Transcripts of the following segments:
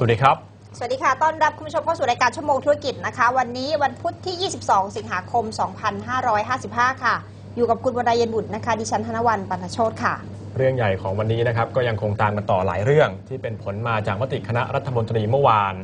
สวัสดีครับ สวัสดีค่ะ ต้อนรับคุณผู้ชมเข้าสู่รายการชั่วโมงธุรกิจนะคะ วันนี้วันพุธที่ 22 สิงหาคม 2555 ค่ะ อยู่กับคุณวรายเย็นบุตรนะคะ ดิฉันธนวันปันโชตค่ะ เรื่องใหญ่ของวันนี้นะครับ ก็ยังคงตามกันต่อหลายเรื่องที่เป็นผลมาจากมติคณะรัฐมนตรีเมื่อวาน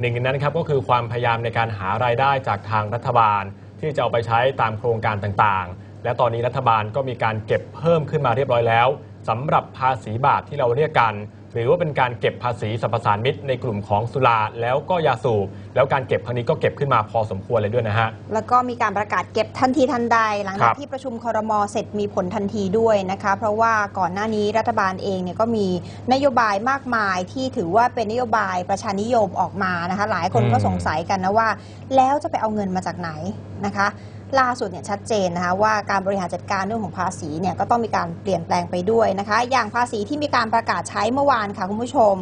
หนึ่งในนั้นครับก็คือความพยายามในการหารายได้จากทางรัฐบาล ที่จะเอาไปใช้ตามโครงการต่างๆ และตอนนี้รัฐบาลก็มีการเก็บเพิ่มขึ้นมาเรียบร้อยแล้วสำหรับภาษีบาทที่เราเรียกกัน หรือว่าเป็นการเก็บภาษีสรรพสานมิตในกลุ่มของสุราแล้วก็ยาสูบแล้วการเก็บครั้งนี้ก็เก็บขึ้นมาพอสมควรเลยด้วยนะฮะ แล้วก็มีการประกาศเก็บทันทีทันใด หลังครัจากบที่ประชุมครมเสร็จมีผลทันทีด้วยนะคะ เพราะว่าก่อนหน้านี้รัฐบาลเองเนี่ยก็มีนโยบายมากมายที่ถือว่าเป็นนโยบายประชานิยมออกมานะคะ หลายคนก็สงสัยกันนะว่า แล้วจะไปเอาเงินมาจากไหนนะคะ ล่าสุดเนี่ยชัดเจนนะคะว่าการบริหารจัดการเรื่องของภาษีเนี่ยก็ต้องมีการเปลี่ยนแปลงไปด้วยนะคะ อย่างภาษีที่มีการประกาศใช้เมื่อวานค่ะคุณผู้ชม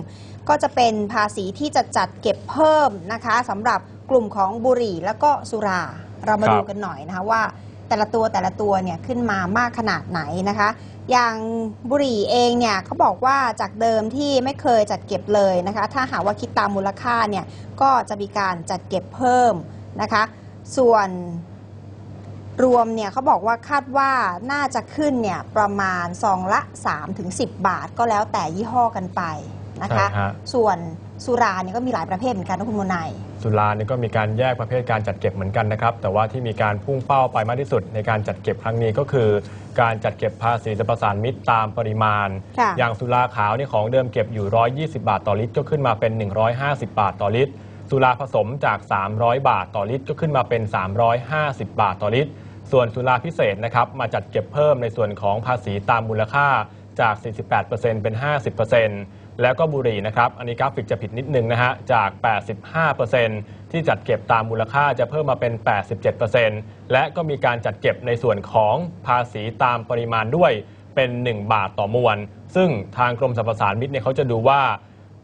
ก็จะเป็นภาษีที่จะจัดเก็บเพิ่มนะคะสำหรับกลุ่มของบุหรี่แล้วก็สุรา เรามาดูกันหน่อยนะคะว่าแต่ละตัวแต่ละตัวเนี่ยขึ้นมามากขนาดไหนนะคะ อย่างบุหรี่เองเนี่ยเขาบอกว่าจากเดิมที่ไม่เคยจัดเก็บเลยนะคะ ถ้าหากว่าคิดตามมูลค่าเนี่ยก็จะมีการจัดเก็บเพิ่มนะคะ ส่วน รวมเนี่ยเขาบอกว่าคาดว่าน่าจะขึ้นเนี่ยประมาณซองละ 3-10 บาทก็แล้วแต่ยี่ห้อกันไปนะคะ ใช่ฮะ ส่วนสุราเนี่ยก็มีหลายประเภทเหมือนกันนะคุณโมนาย สุรานี่ก็มีการแยกประเภทการจัดเก็บเหมือนกันนะครับ แต่ว่าที่มีการพุ่งเป้าไปมากที่สุดในการจัดเก็บครั้งนี้ก็คือ การจัดเก็บภาษีสรรพสานมิตรตามปริมาณ ค่ะ อย่างสุราขาวนี่ของเดิมเก็บอยู่ 120 บาทต่อลิตร ก็ขึ้นมาเป็น 150 บาทต่อลิตร สุราผสมจาก 300 บาทต่อลิตร ก็ขึ้นมาเป็น 350 บาทต่อลิตร ส่วนสุราพิเศษนะครับมาจัดเก็บเพิ่มในส่วนของภาษีตามมูลค่าจาก 48%เป็น 50%แล้วก็บุหรี่นะครับ อันนี้กราฟิกจะผิดนิดนึงนะฮะ จาก 85%ที่จัดเก็บตามมูลค่าจะเพิ่มมาเป็น 87%และก็มีการจัดเก็บในส่วนของภาษีตามปริมาณด้วยเป็น 1 บาทต่อมวล ซึ่งทางกรมสรรพสานมิตเนี่ยเขาจะดูว่า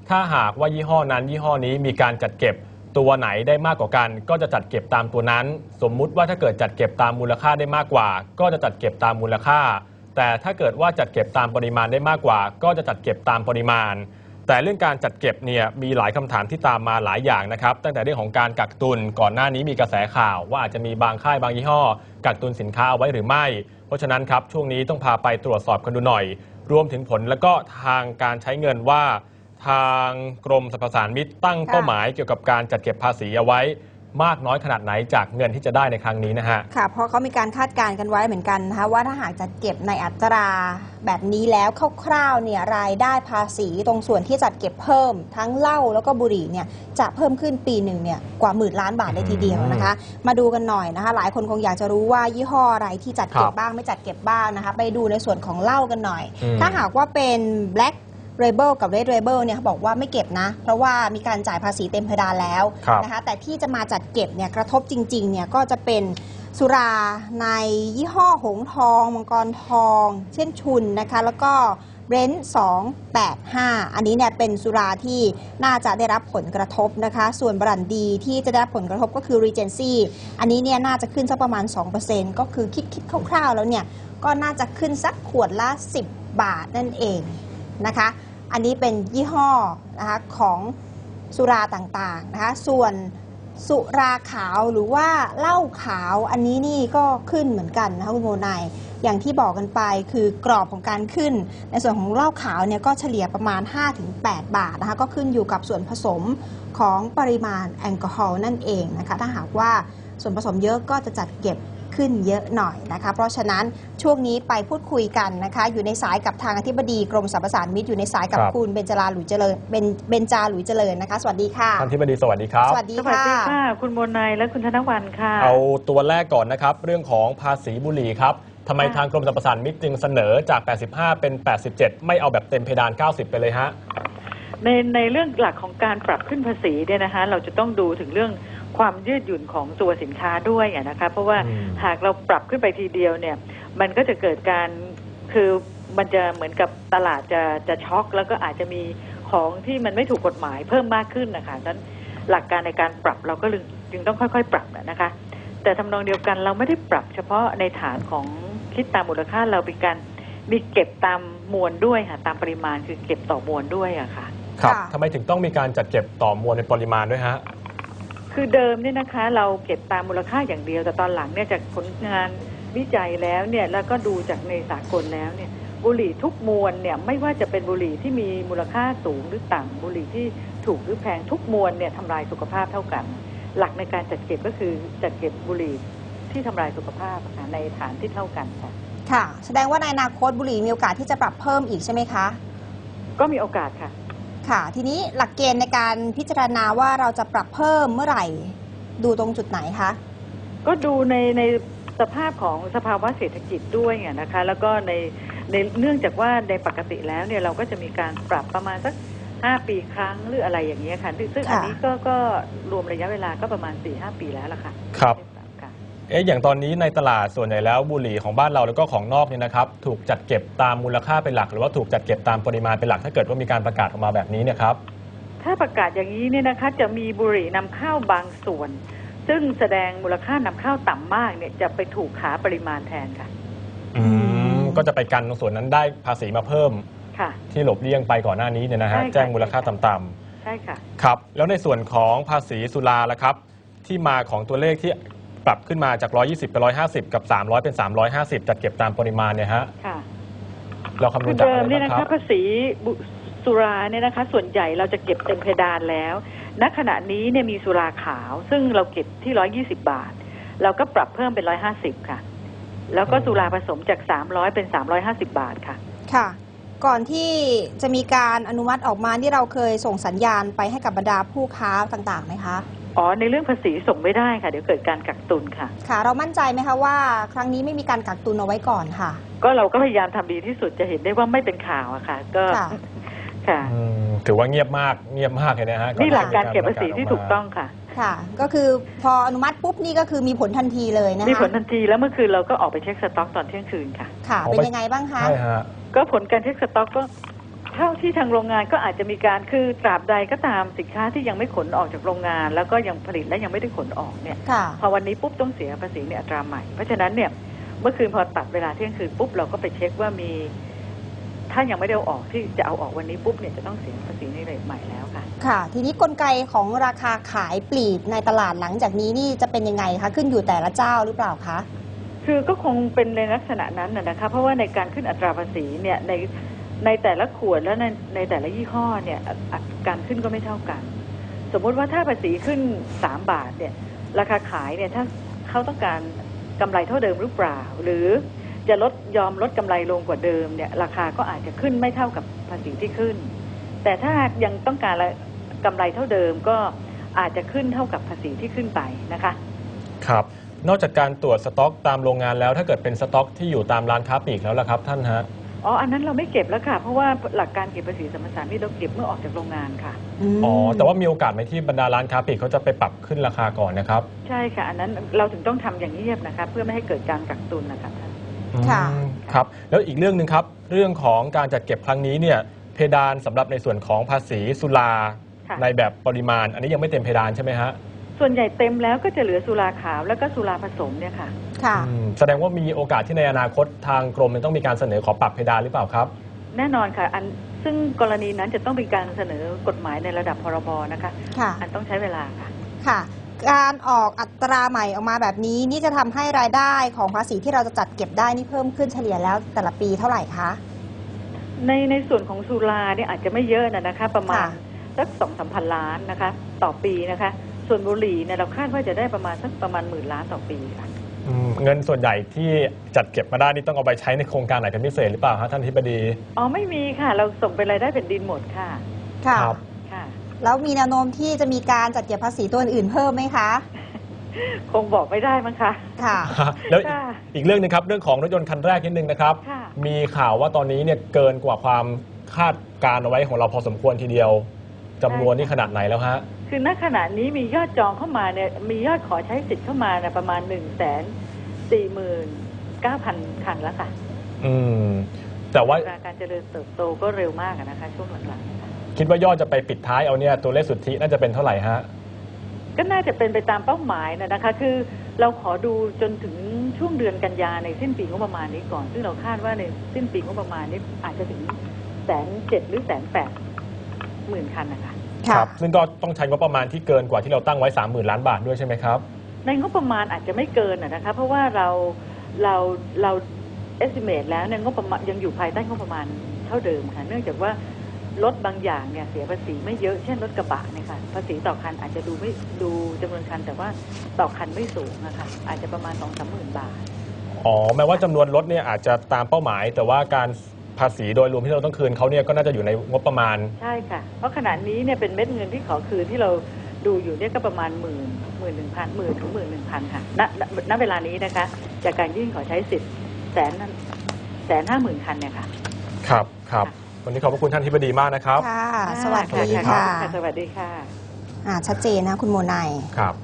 ถ้าหากว่ายี่ห้อนั้นยี่ห้อนี้มีการจัดเก็บ ตัวไหนได้มากกว่ากัน ก็จะจัดเก็บตามตัวนั้น สมมุติว่าถ้าเกิดจัดเก็บตามมูลค่าได้มากกว่า ก็จะจัดเก็บตามมูลค่า แต่ถ้าเกิดว่าจัดเก็บตามปริมาณได้มากกว่า ก็จะจัดเก็บตามปริมาณ แต่เรื่องการจัดเก็บเนี่ยมีหลายคำถามที่ตามมาหลายอย่างนะครับ ตั้งแต่เรื่องของการกักตุนก่อนหน้านี้มีกระแสข่าว ว่าอาจจะมีบางค่ายบางยี่ห้อ กักตุนสินค้าเอาไว้หรือไม่ เพราะฉะนั้นครับช่วงนี้ต้องพาไปตรวจสอบกันดูหน่อย รวมถึงผลแล้วก็ทางการใช้เงินว่า ทางกรมสรรพสานมิตรตั้งค่ะเป้าหมายเกี่ยวกับการจัดเก็บภาษีเอาไว้มากน้อยขนาดไหนจากเงินที่จะได้ในครั้งนี้นะฮะ ค่ะ เพราะเขามีการคาดการณ์กันไว้เหมือนกันนะคะว่าถ้าหากจะเก็บในอัตราแบบนี้แล้วคร่าวๆเนี่ยรายได้ภาษีตรงส่วนที่จัดเก็บเพิ่ม ทั้งเหล้าแล้วก็บุหรี่เนี่ยจะเพิ่มขึ้นปีหนึ่งเนี่ยกว่าหมื่นล้านบาทเลยทีเดียวนะคะ มาดูกันหน่อยนะคะ หลายคนคงอยากจะรู้ว่ายี่ห้ออะไรที่จัดเก็ครับบบ้างไม่จัดเก็บบ้างนะคะ ไปดูในส่วนของเหล้ากันหน่อยอืมถ้าหากว่าเป็น black Rebel กับ Red Rebel เนี่ยเขาบอกว่าไม่เก็บนะ เพราะว่ามีการจ่ายภาษีเต็มเพดานแล้วครับนะคะแต่ที่จะมาจัดเก็บเนี่ยกระทบจริงๆเนี่ยก็จะเป็นสุราในยี่ห้อหงทอง มังกรทอง เช่นชุนนะคะ แล้วก็เบรนท์285 อันนี้เนี่ยเป็นสุราที่น่าจะได้รับผลกระทบนะคะ ส่วนบรันดีที่จะได้รับผลกระทบก็คือ Regency อันนี้เนี่ยน่าจะขึ้นสักประมาณ 2%ก็คือคิดคิดคร่าวๆ แล้วเนี่ย ก็น่าจะขึ้นสักขวดละ 10 บาทนั่นเองนะคะ อันนี้เป็นยี่ห้อนะคะของสุราต่างๆนะคะส่วนสุราขาวหรือว่าเหล้าขาวอันนี้นี่ก็ขึ้นเหมือนกันนะคะคุณโมนายอย่างที่บอกกันไปคือกรอบของการขึ้น ในส่วนของเหล้าขาวเนี่ยก็เฉลี่ยประมาณ 5-8 บาทนะคะก็ขึ้นอยู่กับส่วนผสมของปริมาณแอลกอฮอล์นั่นเองนะคะถ้าหากว่าส่วนผสมเยอะก็จะจัดเก็บ ขึ้นเยอะหน่อยนะคะ เพราะฉะนั้นช่วงนี้ไปพูดคุยกันนะคะ อยู่ในสายกับทางอธิบดีกรมสรรพสานมิตรอยู่ในสายกับครับ คุณเบญจราหลุยเจริญเบญเบญจาหลุยเจริญนะคะ สวัสดีค่ะ ท่านที่บดีสวัสดีครับ สวัสดีสวัสค่ะ ดีค่ะ คุณโมนายและคุณธนวันค่ะ เอาตัวแรกก่อนนะครับ เรื่องของภาษีบุหรี่ครับทำไมค่ะ ทางกรมสรรพสานมิตรจึงเสนอจาก 85 เป็น 87 ไม่เอาแบบเต็มเพดาน 90 ไปเลยฮะ ในในเรื่องหลักของการปรับขึ้นภาษีเนี่ยนะคะ เราจะต้องดูถึงเรื่อง ความยืดหยุ่นของตัวสินค้าด้วยอะนะคะ เพราะว่าอืมหากเราปรับขึ้นไปทีเดียวเนี่ย มันก็จะเกิดการคือมันจะเหมือนกับตลาดจะจะช็อก แล้วก็อาจจะมีของที่มันไม่ถูกกฎหมายเพิ่มมากขึ้นนะคะดังนั้นหลักการในการปรับเราก็จึงต้องค่อยๆ ปรับนะคะ แต่ทำนองเดียวกันเราไม่ได้ปรับเฉพาะในฐานของคิดตามมูลค่าเราเป็นการมีเก็บตามมวลด้วยค่ะตามปริมาณคือเก็บต่อมวลด้วยอะค่ะ ครับค่ะทำไมถึงต้องมีการจัดเก็บต่อมวลในปริมาณด้วยฮะ คือเดิมเนี่ยนะคะ เราเก็บตามมูลค่าอย่างเดียว แต่ตอนหลังเนี่ยจากผลงานวิจัยแล้วเนี่ยแล้วก็ดูจากในสากลแล้วเนี่ยบุหรี่ทุกมวลเนี่ยไม่ว่าจะเป็นบุหรี่ที่มีมูลค่าสูงหรือต่ำบุหรี่ที่ถูกหรือแพงทุกมวลเนี่ยทำลายสุขภาพเท่ากัน หลักในการจัดเก็บก็คือจัดเก็บบุหรี่ที่ทำลายสุขภาพค่ะในฐานที่เท่ากันค่ะค่ะ แสดงว่าในอนาคตบุหรี่มีโอกาสที่จะปรับเพิ่มอีกใช่ไหมคะ ก็มีโอกาสค่ะ ค่ะ ทีนี้หลักเกณฑ์ในการพิจารณาว่าเราจะปรับเพิ่มเมื่อไหร่ ดูตรงจุดไหนคะ ก็ดูในในสภาพของสภาวะเศรษฐกิจด้วยไงนะคะ แล้วก็ในในเนื่องจากว่าในปกติแล้วเนี่ยเราก็จะมีการปรับประมาณสักห้าปีครั้งหรืออะไรอย่างเงี้ยค่ะซึ่งซึ่งอันนี้ก็ก็รวมระยะเวลาก็ประมาณสี่ห้าปีแล้วล่ะค่ะ ครับค่ะ เอ๊ะอย่างตอนนี้ในตลาดส่วนใหญ่แล้วบุหรี่ของบ้านเราแล้วก็ของนอกเนี่ยนะครับถูกจัดเก็บตามมูลค่าเป็นหลัก หรือว่าถูกจัดเก็บตามปริมาณเป็นหลัก ถ้าเกิดว่ามีการประกาศออกมาแบบนี้เนี่ยครับ ถ้าประกาศอย่างนี้เนี่ยนะคะ จะมีบุหรี่นำเข้าบางส่วน ซึ่งแสดงมูลค่านำเข้าต่ำมากเนี่ยจะไปถูกขาปริมาณแทนค่ะ อืม ก็จะไปกันตรงส่วนนั้นได้ภาษีมาเพิ่มค่ะ ที่หลบเลี่ยงไปก่อนหน้านี้เนี่ยนะฮะใช่ค่ะ แจ้งมูลค่าต่ำใช่ค่ะ ๆครับ แล้วในส่วนของภาษีสุราล่ะครับ ที่มาของตัวเลขที่ ปรับขึ้นมาจาก 120 เป็น 150 กับ 300 เป็น 350 จัดเก็บตามปริมาณเนี่ยฮะ ค่ะเราคำนคืวณอจากเดิอะมไรเนี่ยบ้างนะคคะรับภาษีบุสุราเนี่ยนะคะ ส่วนใหญ่เราจะเก็บเต็มเพดานแล้วณขณะนี้เนี่ยมีสุราขาว ซึ่งเราเก็บที่ร้อยี่สิบาท เราก็ปรับเพิ่มเป็นร้อยห้าสิบค่ะ แล้วก็อืมสุราผสมจากสามร้อยเป็นสามร้อยห้าสิบาทค่ะ ค่ะ ก่อนที่จะมีการอนุมัติออกมาที่เราเคยส่งสัญญาณไปให้กับบรรดาผู้ค้าต่างๆไหมคะ อ๋อในเรื่องภาษีส่งไม่ได้ค่ะ เดี๋ยวเกิดการกักตุนค่ะ ค่ะ เรามั่นใจไหมคะว่า ครั้งนี้ไม่มีการกักตุนเอาไว้ก่อนค่ะ ก็เราก็พยายามทำดีที่สุดจะเห็นได้ว่าไม่เป็นข่าวอะค่ะ ก็ค่ะ ค่ะ อืมถือว่าเงียบมากเงียบมากเลยนะฮะนี่หลักการที่เก็บภาษีที่ถูกต้องค่ะ ค่ะ ก็คือพออนุมัติปุ๊บนี่ก็คือมีผลทันทีเลยนะคะมีผลทันทีแล้วเมื่อคืนเราก็ออกไปเช็คสต็อกตอนเที่ยงคืนค่ะ ค่ะ เป็นยังไงบ้างคะ ใช่ฮะ ก็ผลการเช็คสต็อกก็ เท่าที่ทางโรงงานก็อาจจะมีการคือตราบใดก็ตามสินค้าที่ยังไม่ขนออกจากโรงงาน แล้วก็ยังผลิตและยังไม่ได้ขนออกเนี่ยค่ะพอวันนี้ปุ๊บต้องเสียภาษีในอัตราใหม่ เพราะฉะนั้นเนี่ยเมื่อคืนพอตัดเวลาเที่ยงคืนปุ๊บเราก็ไปเช็คว่ามี ถ้ายังไม่ได้เอาออกที่จะเอาออกวันนี้ปุ๊บเนี่ยจะต้องเสียภาษีในเรทใหม่แล้วค่ะ ค่ะ ทีนี้กลไกของราคาขายปลีกในตลาดหลังจากนี้นี่จะเป็นยังไงคะขึ้นอยู่แต่ละเจ้าหรือเปล่าคะคือก็คงเป็นในลักษณะนั้นนะนะคะเพราะว่าในการขึ้นอัตราภาษีเนี่ยใน ในแต่ละขวดและในในแต่ละยี่ห้อเนี่ยการขึ้นก็ไม่เท่ากัน สมมุติว่าถ้าภาษีขึ้นสามบาทเนี่ยราคาขายเนี่ยถ้าเขาต้องการกำไรเท่าเดิมหรือเปล่า หรือจะลดยอมลดกำไรลงกว่าเดิมเนี่ยราคาก็อาจจะขึ้นไม่เท่ากับภาษีที่ขึ้น แต่ถ้ายังต้องการละกำไรเท่าเดิมก็อาจจะขึ้นเท่ากับภาษีที่ขึ้นไปนะคะครับนอกจากการตรวจสต็อกตามโรงงานแล้วถ้าเกิดเป็นสต็อกที่อยู่ตามร้านค้าปลีกแล้วล่ะครับท่านฮะ อ๋อ อันนั้นเราไม่เก็บแล้วค่ะ เพราะว่าหลักการเก็บภาษีสัมปทานนี่เราเก็บเมื่อออกจากโรงงานค่ะ มอ๋อ แต่ว่ามีโอกาสไหมที่บรรดาร้านค้าปลีกเขาจะไปปรับขึ้นราคาก่อนนะครับใช่ค่ะ อันนั้นเราถึงต้องทำอย่างเงียบนะคะ เพื่อไม่ให้เกิดการกักตุนนะคะท่าน ค่ะ อืมครับ แล้วอีกเรื่องหนึ่งครับ เรื่องของการจัดเก็บครั้งนี้เนี่ย เพดานสำหรับในส่วนของภาษีสุราค่ะ ในแบบปริมาณ อันนี้ยังไม่เต็มเพดานใช่ไหมฮะ ส่วนใหญ่เต็มแล้วก็จะเหลือสุราขาวแล้วก็สุราผสมเนี่ยค่ะ ค่ะ อืมแสดงว่ามีโอกาสที่ในอนาคตทางกรมจะต้องมีการเสนอขอปรับเพดานหรือเปล่าครับ แน่นอนค่ะ อันซึ่งกรณีนั้นจะต้องเป็นการเสนอกฎหมายในระดับพรบนะคะ ค่ะ อันต้องใช้เวลาค่ะ ค่ะ การออกอัตราใหม่ออกมาแบบนี้ นี่จะทำให้รายได้ของภาษีที่เราจะจัดเก็บได้นี่เพิ่มขึ้นเฉลี่ยแล้วแต่ละปีเท่าไหร่คะ ในในส่วนของสุราเนี่ยอาจจะไม่เยอะนะนะคะ ประมาณค่ะ สักสองสามพันล้านนะคะ ต่อปีนะคะ ส่วนบุหรี่เนี่ยเราคาดว่าจะได้ประมาณสักประมาณหมื่นล้านต่อปีค่ะอืมเงินส่วนใหญ่ที่จัดเก็บมาได้นี่ต้องเอาไปใช้ในโครงการไหนเป็นพิเศษหรือเปล่าฮะท่านทิบดี อ๋อไม่มีค่ะ เราส่งเป็นรายได้แผ่นดินหมดค่ะค่ะ ครับ ค่ะ แล้วมีแนวโน้มที่จะมีการจัดเก็บภาษีตัวอื่นๆเพิ่มไหมคะ คงบอกไม่ได้มั้งคะค่ะแล้วอีกค่ะอีกเรื่องหนึงครับ เรื่องของรถยนต์คันแรกนิดนึงนะครับ ค่ะ มีข่าวว่าตอนนี้เนี่ยเกินกว่าความคาดการเอาไว้ของเราพอสมควรทีเดียวจำนวนนี่ขนาดไหนแล้วฮะ คือณขณะนี้มียอดจองเข้ามาเนี่ยมียอดขอใช้สิทธิ์เข้ามาเนี่ยประมาณหนึ่งแสนสี่หมื่นเก้าพันคันแล้วค่ะ อืม แต่ว่าอัตราการเจริญเติบโตก็เร็วมากอะนะคะ ช่วงหลังๆค่ะคิดว่ายอดจะไปปิดท้ายเอาเนี่ยตัวเลขสุทธิน่าจะเป็นเท่าไหร่ฮะก็น่าจะเป็นไปตามเป้าหมายนะนะคะ คือเราขอดูจนถึงช่วงเดือนกันยาในสิ้นปีงบประมาณนี้ก่อน ซึ่งเราคาดว่าในสิ้นปีงบประมาณนี้อาจจะถึงแสนเจ็ดหรือแสนแปดหมื่นคันนะคะ ค่ะครับ ซึ่งก็ต้องใช้งบประมาณที่เกินกว่าที่เราตั้งไว้ 30,000 ล้านบาทด้วยใช่ไหมครับ ในงบประมาณอาจจะไม่เกินอะนะคะ เพราะว่าเราเราเรา estimate แล้วเนี่ยงบประมาณยังอยู่ภายใต้งบประมาณเท่าเดิมค่ะ เนื่องจากว่ารถบางอย่างเนี่ยเสียภาษีไม่เยอะ เช่นรถกระบะเนี่ยค่ะ ภาษีต่อคันอาจจะดูไม่ดูจำนวนคัน แต่ว่าต่อคันไม่สูงนะคะ อาจจะประมาณสองสามหมื่นบาท อ๋อ แม้ว่าจำนวนรถเนี่ยอาจจะตามเป้าหมาย แต่ว่าการ ภาษีโดยรวมที่เราต้องคืนเขาเนี่ยก็น่าจะอยู่ในงบประมาณ ใช่ค่ะ เพราะขณะนี้เนี่ยเป็นเม็ดเงินที่ขอคืนที่เราดูอยู่เนี่ยก็ประมาณหมื่นหมื่นหนึ่งพันหมื่นถึงหมื่นหนึ่งพันค่ะณณณเวลานี้นะคะ จากการยื่นขอใช้สิทธิ์แสนแสนห้าหมื่นคันเนี่ยค่ะ ครับครับวันนี้ขอบพระคุณท่านที่บดีมากนะครับ ค่ะ สวัสดีครัค่ะบสวัสดีค่ะ อ่าชัดเจนนะคุณโมนายครับ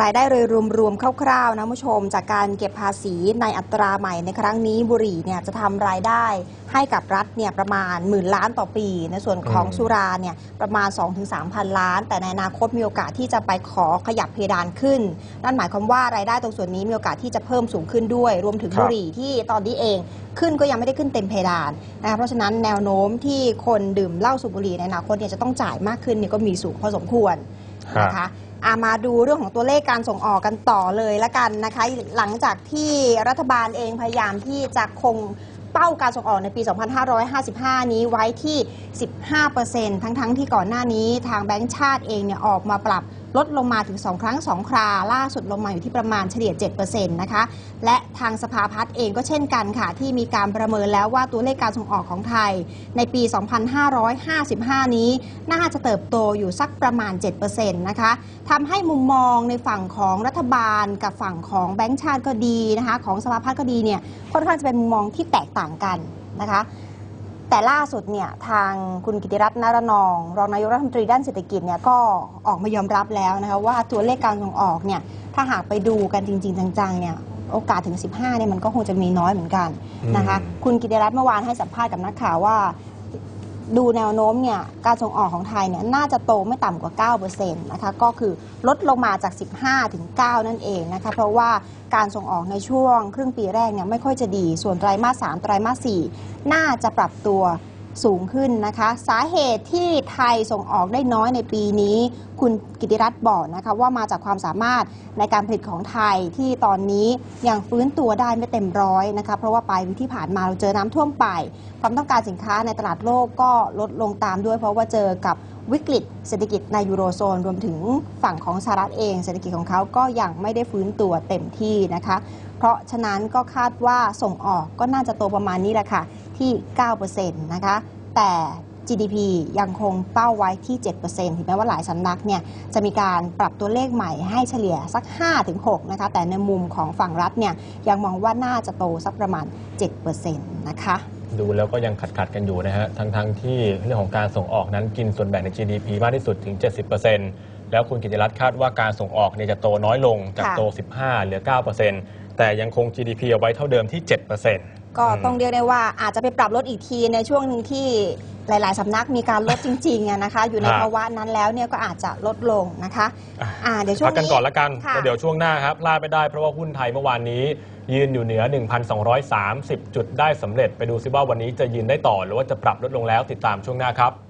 รายได้โดยรวมๆคร่าวๆนะผู้ชม จากการเก็บภาษีในอัตราใหม่ในครั้งนี้บุหรี่เนี่ยจะทำรายได้ให้กับรัฐเนี่ยประมาณหมื่นล้านต่อปี ในส่วนของอืมสุราเนี่ยประมาณ 2-3พันล้าน แต่ในอนาคตมีโอกาสที่จะไปขอขยับเพดานขึ้น นั่นหมายความว่ารายได้ตรงส่วนนี้มีโอกาสที่จะเพิ่มสูงขึ้นด้วย รวมถึงบุหรี่ที่ตอนนี้เองขึ้นก็ยังไม่ได้ขึ้นเต็มเพดานนะคะเพราะฉะนั้นแนวโน้มที่คนดื่มเหล้าสูบบุหรี่ในอนาคตเนี่ยจะต้องจ่ายมากขึ้นเนี่ยก็มีสูงพอสมควรครับนะคะ อามาดูเรื่องของตัวเลขการส่งออกกันต่อเลยละกันนะคะ หลังจากที่รัฐบาลเองพยายามที่จะคงเป้าการส่งออกในปี 2555 นี้ไว้ที่ 15%ทั้งๆที่ก่อนหน้านี้ทางแบงก์ชาติเองเนี่ยออกมาปรับ ลดลงมาถึง 2 ครั้ง 2 ครา ล่าสุดลงมาอยู่ที่ประมาณเฉลี่ย 7%นะคะ และทางสภาพัฒน์เองก็เช่นกันค่ะ ที่มีการประเมินแล้วว่าตัวเลขการส่งออกของไทย ในปี 2555 นี้ น่าจะเติบโตอยู่สักประมาณ 7%นะคะทำให้มุมมองในฝั่งของรัฐบาลกับฝั่งของแบงก์ชาติก็ดีนะคะ ของสภาพัฒน์ก็ดีเนี่ยค่อนข้างจะเป็นมุมมองที่แตกต่างกันนะคะ แต่ล่าสุดเนี่ยทางคุณกิติรัตน์นารนอง รองนายกรัฐมนตรีด้านเศรษฐกิจเนี่ยก็ออกมายอมรับแล้วนะคะว่าตัวเลขการส่งออกเนี่ยถ้าหากไปดูกันจริง ๆ จังๆเนี่ยโอกาสถึง 15เนี่ยมันก็คงจะมีน้อยเหมือนกันนะคะอืมคุณกิติรัตน์เมื่อวานให้สัมภาษณ์กับนักข่าวว่า ดูแนวโน้มเนี่ยการส่งออกของไทยเนี่ยน่าจะโตไม่ต่ำกว่า 9%นะคะก็คือลดลงมาจาก 15 ถึง 9 นั่นเองนะคะเพราะว่าการส่งออกในช่วง ครึ่งปีแรกเนี่ยไม่ค่อยจะดีส่วนไตรมาส 3 ไตรมาส 4 น่าจะปรับตัว สูงขึ้นนะคะ สาเหตุที่ไทยส่งออกได้น้อยในปีนี้ คุณกิติรัตน์บอกนะคะว่ามาจากความสามารถในการผลิตของไทยที่ตอนนี้ยังฟื้นตัวได้ไม่เต็มร้อยนะคะเพราะว่าปลายปีที่ผ่านมาเราเจอน้ำท่วมไปความต้องการสินค้าในตลาดโลกก็ลดลงตามด้วย เพราะว่าเจอกับวิกฤตเศรษฐกิจในยูโรโซน รวมถึงฝั่งของสหรัฐเอง เศรษฐกิจของเขาก็ยังไม่ได้ฟื้นตัวเต็มที่นะคะ เพราะฉะนั้นก็คาดว่าส่งออกก็น่าจะโตประมาณนี้แหละค่ะ ที่ 9%นะคะ แต่ GDP ยังคงเป้าไว้ที่ 7%ถึงแม้ว่าหลายสำนักเนี่ยจะมีการปรับตัวเลขใหม่ให้เฉลี่ยสัก 5-6 นะคะ แต่ในมุมของฝั่งรัฐเนี่ยยังมองว่าน่าจะโตสักประมาณ 7%นะคะ ดูแล้วก็ยังขัดขัดกันอยู่นะฮะ ทั้งทั้งๆที่เรื่องของการส่งออกนั้นกินส่วนแบ่งใน GDP มากที่สุดถึง 70%แล้วคุณกิติรัตน์คาดว่าการส่งออกเนี่ยจะโตน้อยลงจากโต 15 เหลือ 9%แต่ยังคง GDP เอาไว้เท่าเดิมที่ 7% ก็ต้องเรียกได้ว่าอาจจะไปปรับลดอีกทีในช่วงหนึ่งที่หลาย ๆ สำนักมีการลดจริงๆอะนะคะ อยู่ในครับภาวะนั้นแล้วเนี่ยก็อาจจะลดลงนะคะอะอ่าเดี๋ยวช่วงพักกันนี้ก่อนละกันค่ะแล้วเดี๋ยวช่วงหน้าครับพลาดไม่ได้เพราะว่าหุ้นไทยเมื่อวานนี้ ยืนอยู่เหนือ 1,230 จุดได้สำเร็จไปดูซิว่าวันนี้จะยืนได้ต่อหรือว่าจะปรับลดลงแล้วติดตามช่วงหน้าครับ